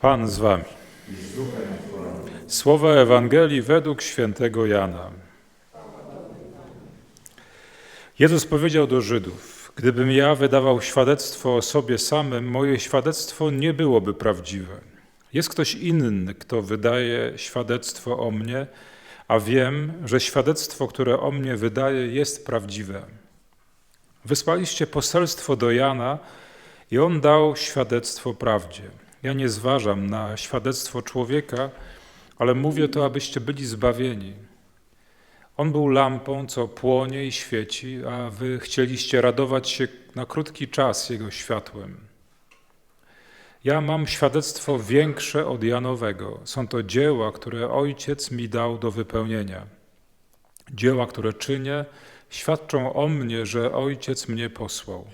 Pan z wami. Słowa Ewangelii według świętego Jana. Jezus powiedział do Żydów: Gdybym ja wydawał świadectwo o sobie samym, moje świadectwo nie byłoby prawdziwe. Jest ktoś inny, kto wydaje świadectwo o mnie, a wiem, że świadectwo, które o mnie wydaje, jest prawdziwe. Wysłaliście poselstwo do Jana i on dał świadectwo prawdzie. Ja nie zważam na świadectwo człowieka, ale mówię to, abyście byli zbawieni. On był lampą, co płonie i świeci, a wy chcieliście radować się na krótki czas jego światłem. Ja mam świadectwo większe od Janowego. Są to dzieła, które Ojciec mi dał do wypełnienia. Dzieła, które czynię, świadczą o mnie, że Ojciec mnie posłał.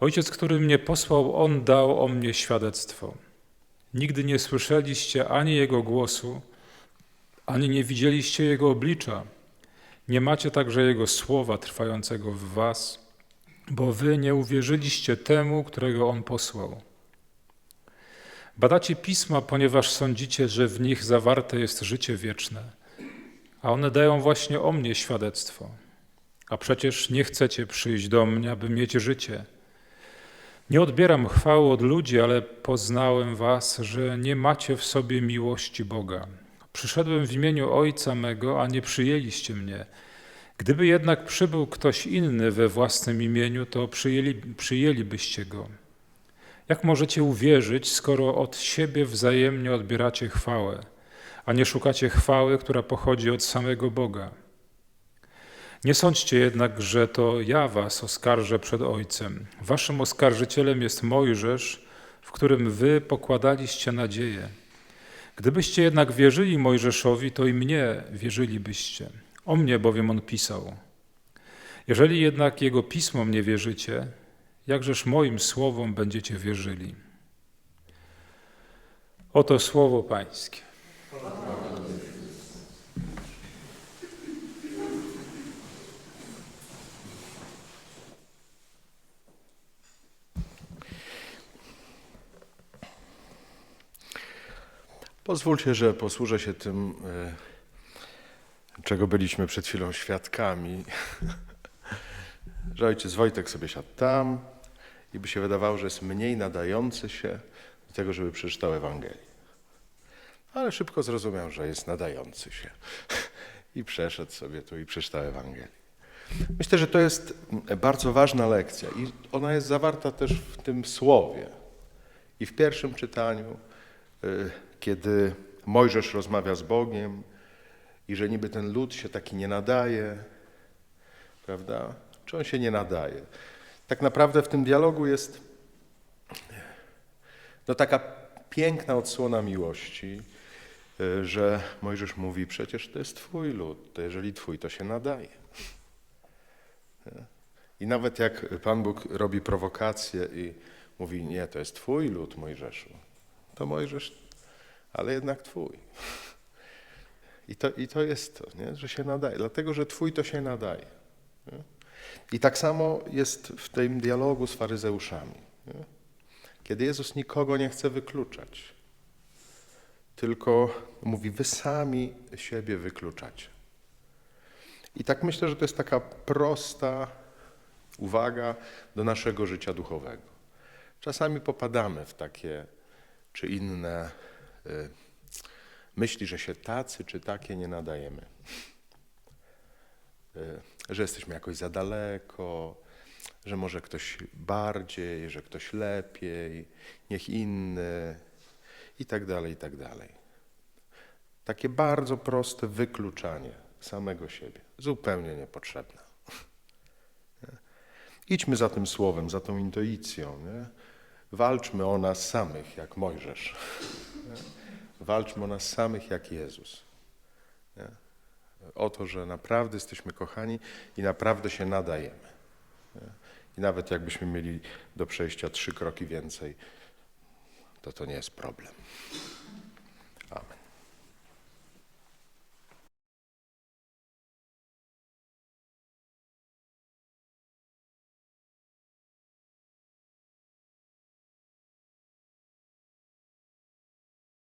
Ojciec, który mnie posłał, On dał o mnie świadectwo. Nigdy nie słyszeliście ani Jego głosu, ani nie widzieliście Jego oblicza. Nie macie także Jego słowa trwającego w was, bo wy nie uwierzyliście temu, którego On posłał. Badacie pisma, ponieważ sądzicie, że w nich zawarte jest życie wieczne, a one dają właśnie o mnie świadectwo. A przecież nie chcecie przyjść do mnie, aby mieć życie. Nie odbieram chwały od ludzi, ale poznałem was, że nie macie w sobie miłości Boga. Przyszedłem w imieniu Ojca mego, a nie przyjęliście mnie. Gdyby jednak przybył ktoś inny we własnym imieniu, to przyjęli, przyjęlibyście go. Jak możecie uwierzyć, skoro od siebie wzajemnie odbieracie chwałę, a nie szukacie chwały, która pochodzi od samego Boga? Nie sądźcie jednak, że to ja was oskarżę przed Ojcem. Waszym oskarżycielem jest Mojżesz, w którym wy pokładaliście nadzieję. Gdybyście jednak wierzyli Mojżeszowi, to i mnie wierzylibyście. O mnie bowiem on pisał. Jeżeli jednak jego pismom nie wierzycie, jakżeż moim słowom będziecie wierzyli? Oto słowo Pańskie. Pozwólcie, że posłużę się tym, e, czego byliśmy przed chwilą świadkami. że ojciec Wojtek sobie siadł tam i by się wydawało, że jest mniej nadający się do tego, żeby przeczytał Ewangelię. Ale szybko zrozumiał, że jest nadający się i przeszedł sobie tu i przeczytał Ewangelię. Myślę, że to jest bardzo ważna lekcja i ona jest zawarta też w tym słowie. I w pierwszym czytaniu, y, kiedy Mojżesz rozmawia z Bogiem i że niby ten lud się taki nie nadaje, prawda? Czy on się nie nadaje? Tak naprawdę w tym dialogu jest no taka piękna odsłona miłości, y, że Mojżesz mówi, przecież to jest twój lud, to jeżeli twój, to się nadaje. I nawet jak Pan Bóg robi prowokację i mówi, nie, to jest twój lud, Mojżeszu, to Mojżesz, ale jednak twój. I to, i to jest to, nie? że się nadaje, dlatego że twój to się nadaje. Nie? I tak samo jest w tym dialogu z faryzeuszami. Nie? Kiedy Jezus nikogo nie chce wykluczać, tylko mówi, wy sami siebie wykluczacie. I tak myślę, że to jest taka prosta uwaga do naszego życia duchowego. Czasami popadamy w takie czy inne myśli, że się tacy czy takie nie nadajemy. Y, że jesteśmy jakoś za daleko, że może ktoś bardziej, że ktoś lepiej, niech inny i tak dalej, i tak dalej. Takie bardzo proste wykluczanie samego siebie, zupełnie niepotrzebne. Idźmy za tym słowem, za tą intuicją. Nie? Walczmy o nas samych, jak Mojżesz. Walczmy o nas samych, jak Jezus. Nie? O to, że naprawdę jesteśmy kochani i naprawdę się nadajemy. Nie? I nawet jakbyśmy mieli do przejścia trzy kroki więcej, to to nie jest problem.